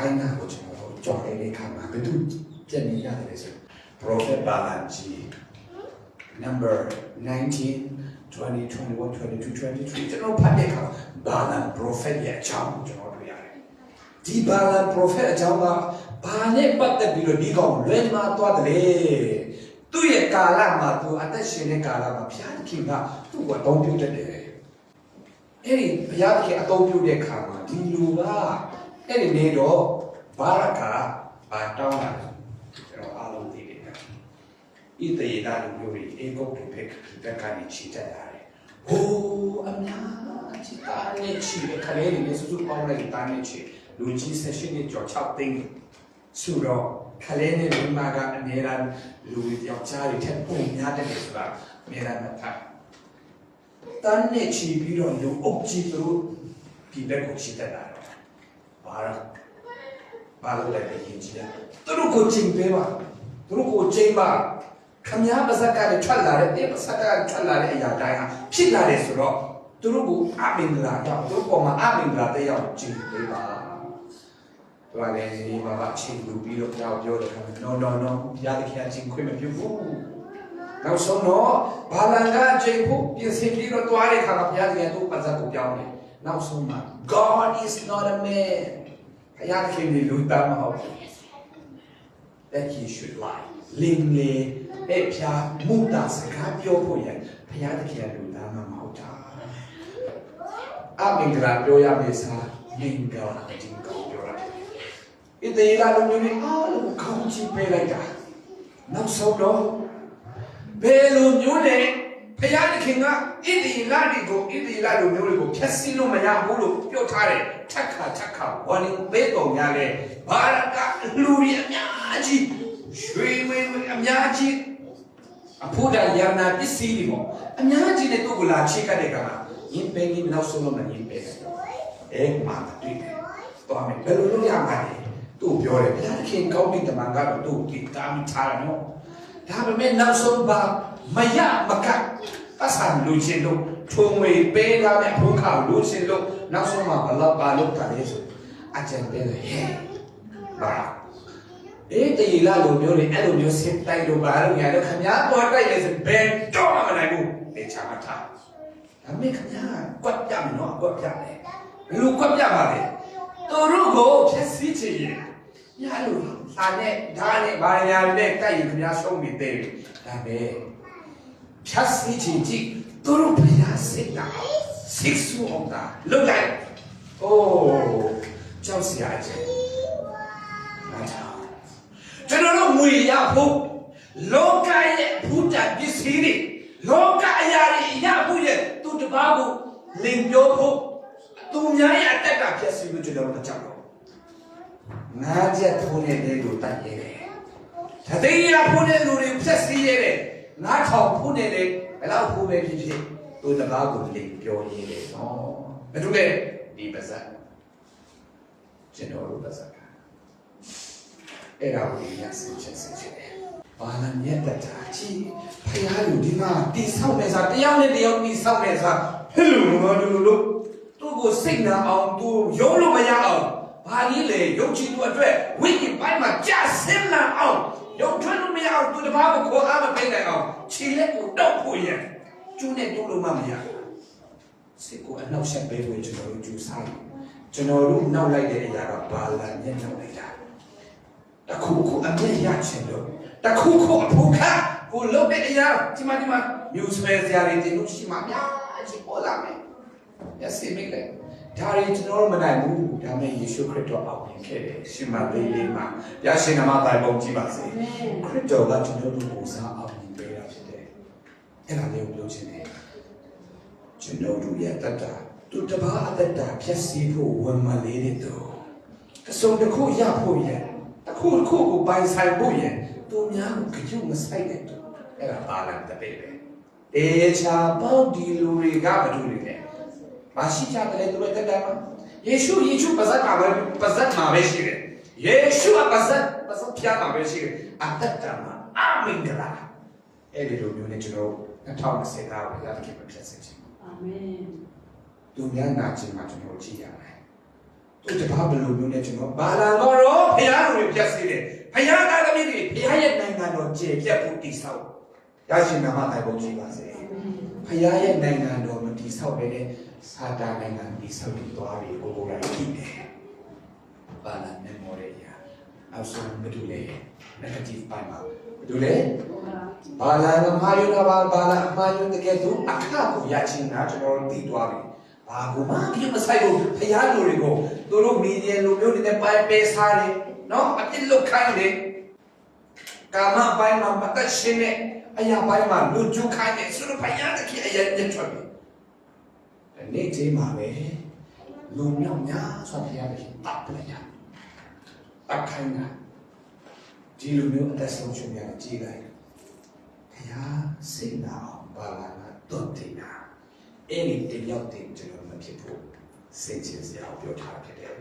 ခိုင်းတာကိုကျွန်တော်တို့ကြော်နေတဲ့ခါမှာဘယ်သူပြန်နေရတယ်လဲဆို Prophet Balaji number 19 20 21 22 23ကျွန်တော်ဖတ်တဲ့အခါဘာလန် prophet ရဲ့အကြောင်းကိုကျွန်တော်တွေ့ရတယ်ဒီဘာလန် prophet အကြောင်းကဘာနဲ့ပတ်သက်ပြီးတော့ဒီကောင်လွယ်မှာသွားတယ်လေသူ့ရဲ့ကာလမှာသူအသက်ရှင်တဲ့ကာလမှာဘုရားသခင်ကသူ့ကိုအသုံးပြုတတ်တယ်အဲ့ဒီဘုရားသခင်အသုံးပြုတဲ့ခါမှာဒီလူက အဲ့ဒီနေတော့ဘာရကာဘာတောင်းတာလဲကျွန်တော်အားလုံးသိတယ်နော်ဣတရေလာလူမျိုးတွေအေဂုတ်တုဖက်ဘက်ကနေချီတက်လာတယ်။ဟိုးအများကြီးတာနေချီတဲ့ခလေးတွေနဲ့စုစုပေါင်းလိုက်တာနေချီလူကြီးဆက်ရှင်နဲ့ကြော်6သိန်းဆိုတော့ခလေးနဲ့မိမကအများအားလူယောက်ျားတွေထက်ပုံများတယ်ဆိုတာအများအားမထားတန်းနေချီပြီးတော့လူအုပ်ကြီးသူတို့ဒီဘက်ကိုချီတက်လာတော့ ဘာရဘာလို့လဲပြင်ကြည့်ရသူတို့ကိုချိန်ပေးပါသူတို့ကိုချိန်ပါခမားပါဇက်ကလည်းထွက်လာတဲ့တင်းပါဇက်ကထွက်လာတဲ့အရာတိုင်းဟာဖြစ်လာတယ်ဆိုတော့သူတို့ကအမင်္ဂလာတော့သူတို့ပေါ်မှာအမင်္ဂလာတဲ့ရောက်ကြည့်ပေးပါသူကလည်းဒီမှာပါချင်းလူပြီးတော့ပြောပြောတယ်ခါ no no no ဘုရားသခင်အချင်းခွင့်မပြုဘူးနောက်ဆုံးတော့ဘာလန်ကအချင်းဖို့ပြင်ဆင်ပြီးတော့တွားတဲ့ခါမှာဘုရားသခင်သူ့ပါဇက်ကိုပြောင်းတယ်နောက်ဆုံးမှာ God is not a man ဘုရားသခင်ဒီလူသားမဟုတ်ဘူး that he should lie လင်းလေအဲ့ဖြာမူတာစကားပြောဖို့ရဘုရားသခင်လူသားမှမဟုတ်တာအမင်္ဂလာပြောရမယ်စားမင်္ဂလာအချင်းကောင်းပြောရတယ်ဣသေလလူမျိုးတွေအားလုံးကောင်းချီးပေးလိုက်တာနောက်ဆုံးတော့ဘယ်လိုမျိုးလဲ ဘုရားသခင်ကဣသေလတွေကိုဣသေလလူမျိုးတွေကိုဖျက်ဆီးလို့မရဘူးလို့ပြောထားတယ်ထက်ခါထက်ခါဝါလင်ပေးတော်များလဲဘာရကလူတွေအများကြီးရွှေဝေအများကြီးအဖို့ဒါယန္နာပစ္စည်းတွေပေါ့အများကြီးနဲ့သူ့ကိုလာချိတ်ကတဲ့ကမှာယင်းပင်းကြီးနောက်ဆုံးတော့မယင်းပင်းအဲမှာတွေ့တယ်တော့မယ်ဘယ်လိုလုပ်ရမှာလဲသူ့ပြောတယ်ဘုရားခင်ကောင်းတဲ့တမန်ကတော့သူ့ကိုတာမထားတယ်နော်ဒါပေမဲ့နောက်ဆုံးပါ မရမကပတ်စံလူချင်းတို့ထုံဝေပေးရမယ့်ဘုခါလူချင်းတို့နောက်ဆုံးမှာဘလောက်ပါလို့တာလဲဆိုအကျဉ်းပေးတယ်ဟဲ့ပါအေးတည်လာလိုမျိုးတွေအဲ့လိုမျိုးစစ်တိုက်လို့ပါလို့ညာတော့ခမားပေါ်တိုက်လေဆိုဘယ်တော့မှမနိုင်ဘူးအေးချာမထားဒါမေခမားကွက်ပြမယ်နော်ကွက်ပြတယ်ဘယ်လိုကွက်ပြပါလဲသူတို့ကိုဖြည့်ဆည်းချင်ရင်ညာလို့စာနဲ့ဓာတ်နဲ့ဘာညာနဲ့တိုက်ရင်ခမားဆုံးပြီးသေးတယ်ဒါပဲ ဖြည့်ဆည်းချင်ကြည့်သူတို့ဘုရားစိတ်တာစိတ်ဆူအောင်တာလုတ်လိုက်အိုးကြောက်စရာအကျဉ်းနားထောင်ကျွန်တော်တို့ငွေရဖို့လောကရဲ့ဘုဒ္ဓပစ္စည်းတွေလောကအရာတွေရဖို့ရဲ့သူတပားကိုလင်ပြောဖို့သူများရဲ့အတက်ကဖြစ်စီလို့ကျွန်တော်တို့ကြောက်တော့ငါးချက်ထိုးနေတဲ့လူတတ်ရဲတယ်တတိယဖို့တဲ့လူတွေဖြစ်စီရဲတယ် ငါးထောင်ဖို့နေတဲ့ဘယ်လောက်ဖို့ပဲဖြစ်ဖြစ်သူတပားကိုလင်ပြောရဲတယ်နော်ဘယ်သူလဲဒီပါဇက်ကျွန်တော်တို့ပါဇက်ကအဲ့ဒါကိုညဆင်ချက်ဆင်ချက်တယ်။ဘာလမြတ်တတာကြီးဖယားလူဒီမှာတိဆောက်နေစားတယောက်နဲ့တယောက်တိဆောက်နေစားဟဲ့လူငါလူလို့သူ့ကိုစိတ်နာအောင်သူရုံးလို့မရအောင် ဘာကြီးလေရုပ်ချီသူအတွက်ဝိညာဉ်ပိုင်းမှာကြာဆင်းလာအောင်ရုပ်ထွက်လို့မရအောင်သူတစ်ပါးကိုခေါ်အားမပေးနိုင်အောင်ခြေလက်ကိုတောက်ဖို့ရကျူးနဲ့တုံးလို့မှမရစိတ်ကိုအနောက်ဆက်ပေးဖို့ကျွန်တော်တို့ကြိုးစားတယ်ကျွန်တော်တို့နောက်လိုက်တဲ့အရာကဘာလမြတ်နောက်လိုက်တာတခုခုအမျက်ရချင်လို့တခုခုအဖို့ခကိုလုတ်တဲ့အရာဒီမှာဒီမှာ news ပဲစရာတွေတင်လို့ရှိမှအများကြီးပေါ်လာမယ်။ Yes မိတ်လေ ဒါရီကျွန်တော်တို့မနိုင်ဘူးဒါမဲ့ယေရှုခရစ်တော်အောင်မြင်ခဲ့တယ်ရှင်မလေးလေးမှာရရှင်နာမတိုင်ပုံကြည့်ပါစေခရစ်တော်ကကျွန်တော်တို့ကိုစားအောင်မြင်ပေးတာဖြစ်တယ်အဲ့ဒါလေးကိုပြောချင်တယ်ကျွန်တော်တို့ရဲ့တတ်တာသူတပားအတ္တဖြည့်ဆည်းဖို့ဝန်မလေးတဲ့သူအစုံတစ်ခုရဖို့ရဲ့အခုအခုကိုပိုင်ဆိုင်ဖို့ရင်သူများကိုကြုံမဆိုင်တဲ့သူအဲ့ဒါပါလာတဲ့ပဲတေချာပေါက်ဒီလူတွေကဘာလို့လဲမရှိ ကြတယ်သူတို့တက်တယ်မှာယေရှုယေရှုပါဇက်မှာပဲပါဇက်မှာပဲရှိတယ်ယေရှုကပါဇက်ပါဇက်ပြားမှာပဲရှိတယ်အသက်တာမှာအမင်္ဂလာအဲ့ဒီလိုမျိုးနဲ့ကျွန်တော်2020သားကိုရတဲ့ကိစ္စဖြစ်စေချင်အာမင်သူများနာကျင်မှာကျွန်တော်ကြည့်ရမယ်သူတပါဘယ်လိုမျိုးနဲ့ကျွန်တော်ဘာလာတော့ဖရားလူတွေပြတ်စေတယ်ဖရားသားသမီးတွေဖရားရဲ့နိုင်ငံတော်ကျေပြတ်ဖို့တည်ဆောက်ရရှိနာမတိုင်ပုံကြီးပါစေဖရားရဲ့နိုင်ငံတော်မတည်ဆောက်ပဲနဲ့ စာတာနိုင်ငံတည်ဆောက်ပြီးသွားပြီကိုကိုယ်တိုင်ကြည့်တယ်ဘာလာမေမိုရီယာနောက်ဆုံးဘယ်လိုလဲ negative ပိုင်းမှာဘယ်လိုလဲဘာလာကမာယုနာဘာဘာလာမာယုတကယ်သူအခကိုရချင်းတာကျွန်တော်တို့သိသွားပြီဘာကူမှပြမဆိုင်ဘူးဖရားလူတွေကိုသူတို့မီဒီယာလူမျိုးတွေနဲ့ပိုင်ပေးစားတယ်နော်အပြစ်လုတ်ခိုင်းတယ်ကာမအပိုင်းမှာမတတ်ရှင်းတဲ့အရာပိုင်းမှာလူကျူခိုင်းတယ်ဆိုတော့ဖရားတခင်အရင်ညှထွက်ပြီဒီ နေ့ချိန်မှာပဲလူမြောက်များဆိုဖရားတခင်တပ်ပလိုက်တာတပ်ခိုင်းတာဒီလူမျိုးအသက်ဆုံးရှုံးရကြည်လိုက်ဖရားစိတ်နာအောင်ဘာလာကတော့တင်တာအဲ့ဒီတယောက်တည်းကျွန်တော်မဖြစ်ဘူးစိတ်ချင်းစရာကိုပြောထားဖြစ်တယ်